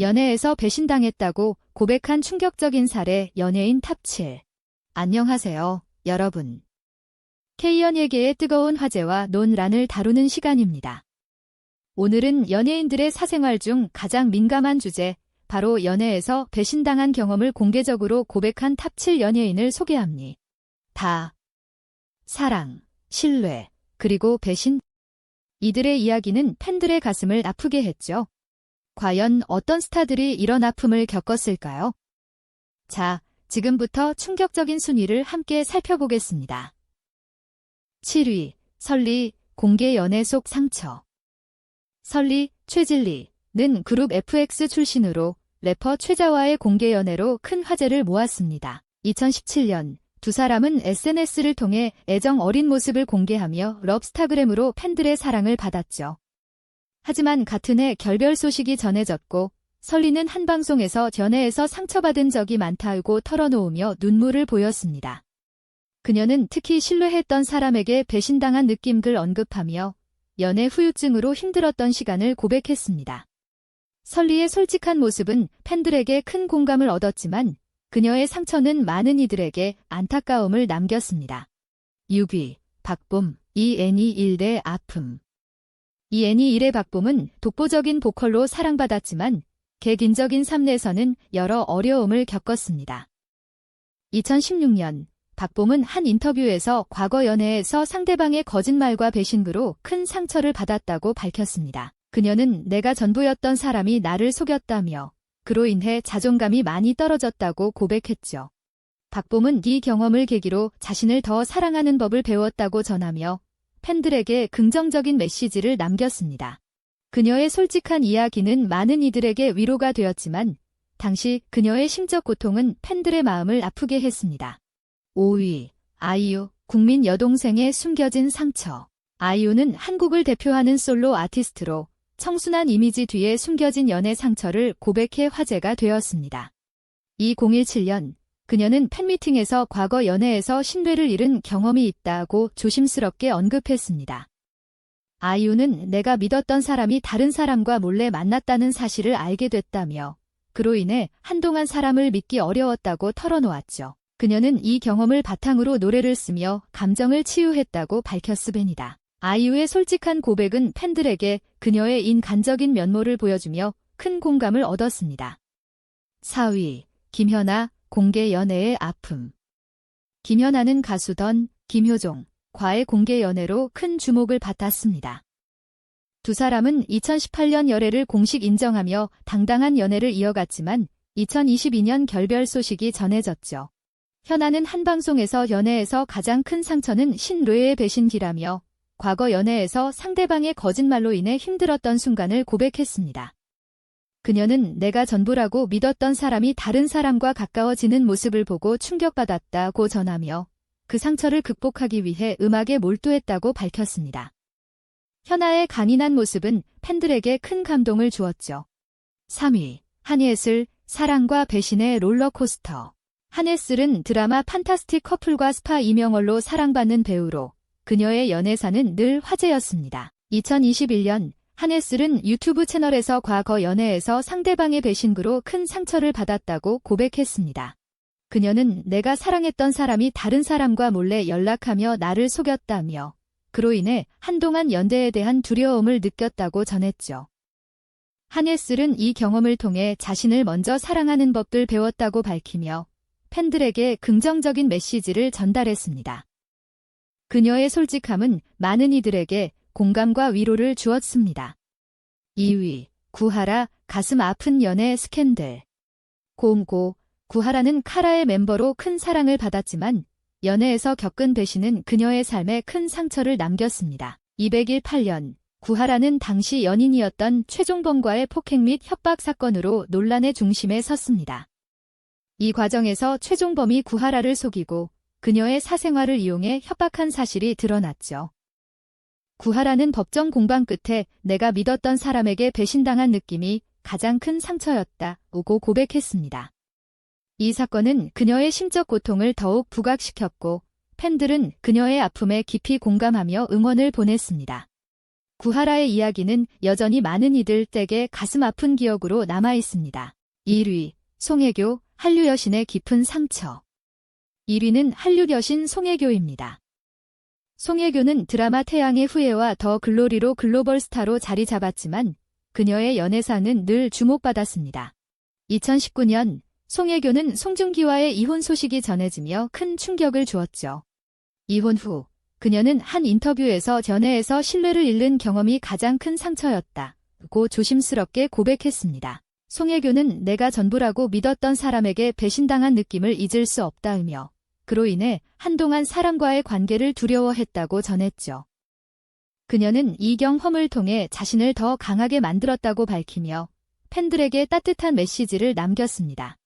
연애에서 배신당했다고 고백한 충격적인 사례 연예인 탑7. 안녕하세요, 여러분. K연예계의 뜨거운 화제와 논란을 다루는 시간입니다. 오늘은 연예인들의 사생활 중 가장 민감한 주제, 바로 연애에서 배신당한 경험을 공개적으로 고백한 탑7 연예인을 소개합니다. 다. 사랑, 신뢰, 그리고 배신. 이들의 이야기는 팬들의 가슴을 아프게 했죠. 과연 어떤 스타들이 이런 아픔을 겪었을까요? 자, 지금부터 충격적인 순위를 함께 살펴보겠습니다. 7위, 설리, 공개 연애 속 상처. 설리, 최진리는 그룹 FX 출신으로 래퍼 최자와의 공개 연애로 큰 화제를 모았습니다. 2017년 두 사람은 SNS를 통해 애정 어린 모습을 공개하며 럽스타그램으로 팬들의 사랑을 받았죠. 하지만 같은 해 결별 소식이 전해졌고 설리는 한 방송에서 연애에서 상처받은 적이 많다고 털어놓으며 눈물을 보였습니다. 그녀는 특히 신뢰했던 사람에게 배신당한 느낌을 언급하며 연애 후유증으로 힘들었던 시간을 고백했습니다. 설리의 솔직한 모습은 팬들에게 큰 공감을 얻었지만 그녀의 상처는 많은 이들에게 안타까움을 남겼습니다. 6위, 박봄, 이 애니 일대 아픔. 이 애니 일의 박봄은 독보적인 보컬로 사랑받았지만 객인적인 삶내에서는 여러 어려움을 겪었습니다. 2016년 박봄은 한 인터뷰에서 과거 연애에서 상대방의 거짓말과 배신으로 큰 상처를 받았다고 밝혔습니다. 그녀는 내가 전부였던 사람이 나를 속였다며 그로 인해 자존감이 많이 떨어졌다고 고백했죠. 박봄은 이 경험을 계기로 자신을 더 사랑하는 법을 배웠다고 전하며 팬들에게 긍정적인 메시지를 남겼습니다. 그녀의 솔직한 이야기는 많은 이들에게 위로가 되었지만 당시 그녀의 심적 고통은 팬들의 마음을 아프게 했습니다. 5위 아이유 국민 여동생의 숨겨진 상처 아이유는 한국을 대표하는 솔로 아티스트로 청순한 이미지 뒤에 숨겨진 연애 상처를 고백해 화제가 되었습니다. 2017년 그녀는 팬미팅에서 과거 연애에서 신뢰를 잃은 경험이 있다고 조심스럽게 언급했습니다. 아이유는 내가 믿었던 사람이 다른 사람과 몰래 만났다는 사실을 알게 됐다며 그로 인해 한동안 사람을 믿기 어려웠다고 털어놓았죠. 그녀는 이 경험을 바탕으로 노래를 쓰며 감정을 치유했다고 밝혔으벤이다. 아이유의 솔직한 고백은 팬들에게 그녀의 인간적인 면모를 보여주며 큰 공감을 얻었습니다. 4위 김현아 공개 연애의 아픔. 김연아는 가수던 김효종, 과의 공개 연애로 큰 주목을 받았습니다. 두 사람은 2018년 열애를 공식 인정하며 당당한 연애를 이어갔지만 2022년 결별 소식이 전해졌죠. 현아는 한 방송에서 연애에서 가장 큰 상처는 신뢰의 배신기라며 과거 연애에서 상대방의 거짓말로 인해 힘들었던 순간을 고백했습니다. 그녀는 내가 전부라고 믿었던 사람이 다른 사람과 가까워지는 모습을 보고 충격받았다고 전하며 그 상처를 극복하기 위해 음악에 몰두했다고 밝혔습니다. 현아의 강인한 모습은 팬들에게 큰 감동을 주었죠. 3위 한예슬 사랑과 배신의 롤러코스터 한예슬은 드라마 판타스틱 커플과 스파 이명월로 사랑받는 배우로 그녀의 연애사는 늘 화제였습니다. 2021년 한예슬은 유튜브 채널에서 과거 연애에서 상대방의 배신구로 큰 상처를 받았다고 고백했습니다. 그녀는 내가 사랑했던 사람이 다른 사람과 몰래 연락하며 나를 속였다며 그로 인해 한동안 연대에 대한 두려움을 느꼈다고 전했죠. 한예슬은 이 경험을 통해 자신을 먼저 사랑하는 법을 배웠다고 밝히며 팬들에게 긍정적인 메시지를 전달했습니다. 그녀의 솔직함은 많은 이들에게 공감과 위로를 주었습니다. 2위 구하라 가슴 아픈 연애 스캔들 고음고 구하라는 카라의 멤버로 큰 사랑을 받았지만 연애에서 겪은 배신은 그녀의 삶에 큰 상처를 남겼습니다. 201 8년 구하라는 당시 연인이었던 최종범과의 폭행 및 협박 사건으로 논란의 중심에 섰습니다. 이 과정에서 최종범이 구하라를 속이고 그녀의 사생활을 이용해 협박한 사실이 드러났죠. 구하라는 법정 공방 끝에 내가 믿었던 사람에게 배신당한 느낌이 가장 큰 상처였다고 고백했습니다. 이 사건은 그녀의 심적 고통을 더욱 부각시켰고 팬들은 그녀의 아픔에 깊이 공감하며 응원을 보냈습니다. 구하라의 이야기는 여전히 많은 이들 댁에 가슴 아픈 기억으로 남아 있습니다. 1위, 송혜교, 한류 여신의 깊은 상처. 1위는 한류 여신 송혜교입니다. 송혜교는 드라마 태양의 후예와 더 글로리로 글로벌 스타로 자리 잡았지만 그녀의 연애사는 늘 주목받았습니다. 2019년 송혜교는 송중기와의 이혼 소식이 전해지며 큰 충격을 주었죠. 이혼 후 그녀는 한 인터뷰에서 연애에서 신뢰를 잃는 경험이 가장 큰 상처였다 고 조심스럽게 고백했습니다. 송혜교는 내가 전부라고 믿었던 사람에게 배신당한 느낌을 잊을 수 없다으며 그로 인해 한동안 사람과의 관계를 두려워했다고 전했죠. 그녀는 이 경험을 통해 자신을 더 강하게 만들었다고 밝히며 팬들에게 따뜻한 메시지를 남겼습니다.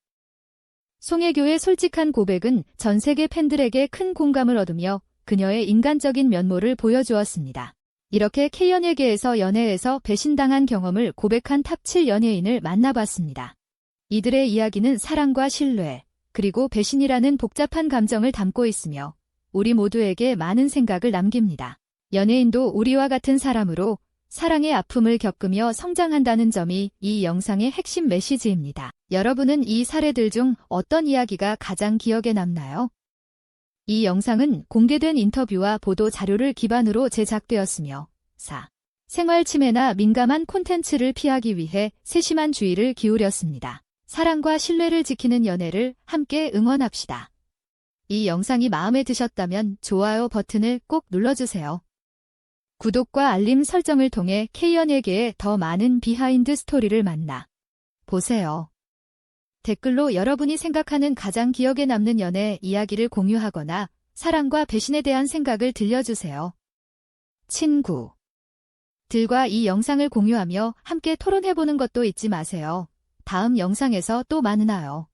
송혜교의 솔직한 고백은 전 세계 팬들에게 큰 공감을 얻으며 그녀의 인간적인 면모를 보여주었습니다. 이렇게 K연예계에서 연애에서 배신당한 경험을 고백한 탑7 연예인을 만나봤습니다. 이들의 이야기는 사랑과 신뢰, 그리고 배신이라는 복잡한 감정을 담고 있으며 우리 모두에게 많은 생각을 남깁니다. 연예인도 우리와 같은 사람으로 사랑의 아픔을 겪으며 성장한다는 점이 이 영상의 핵심 메시지입니다. 여러분은 이 사례들 중 어떤 이야기가 가장 기억에 남나요? 이 영상은 공개된 인터뷰와 보도 자료를 기반으로 제작되었으며 4. 생활 침해나 민감한 콘텐츠를 피하기 위해 세심한 주의를 기울였습니다. 사랑과 신뢰를 지키는 연애를 함께 응원합시다. 이 영상이 마음에 드셨다면 좋아요 버튼을 꼭 눌러주세요. 구독과 알림 설정을 통해 K연예계의 더 많은 비하인드 스토리를 만나 보세요. 댓글로 여러분이 생각하는 가장 기억에 남는 연애 이야기를 공유하거나 사랑과 배신에 대한 생각을 들려주세요. 친구 들과 이 영상을 공유하며 함께 토론해보는 것도 잊지 마세요. 다음 영상에서 또 만나요.